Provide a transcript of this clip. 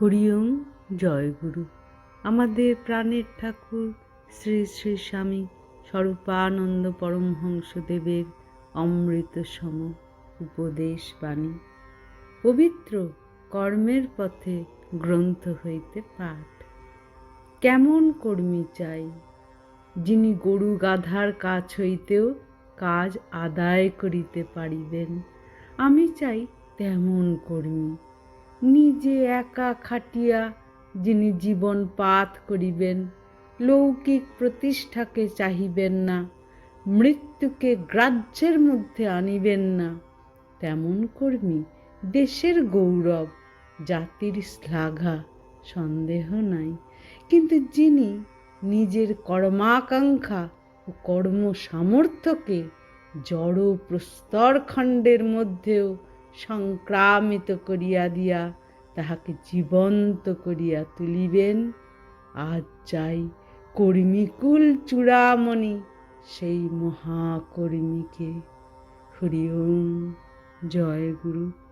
হরিওম, জয় গুরু। আমাদের প্রাণের ঠাকুর শ্রী শ্রী স্বামী স্বরূপানন্দ পরমহংসদেবের অমৃত সম উপদেশ বাণী। পবিত্র কর্মের পথে গ্রন্থ হইতে পাঠ। কেমন কর্মী চাই? যিনি গরু গাধার কাজ হইতেও কাজ আদায় করিতে পারিবেন, আমি চাই তেমন কর্মী। নিজে একা খাটিয়া যিনি জীবন পাত করিবেন, লৌকিক প্রতিষ্ঠাকে চাহিবেন না, মৃত্যুকে গ্রাহ্যের মধ্যে আনিবেন না। তেমন কর্মী দেশের গৌরব, জাতির শ্লাঘা, সন্দেহ নাই। কিন্তু যিনি নিজের কর্মাকাঙ্ক্ষা ও কর্ম সামর্থ্যকে জড় প্রস্তরখণ্ডের মধ্যেও সংক্রামিত করিয়া দিয়া তাহাকে জীবন্ত করিয়া তুলিবেন। আজ যাই কর্মীকুল চূড়ামণি, সেই মহাকর্মীকে। হরি ওম, জয় গুরু।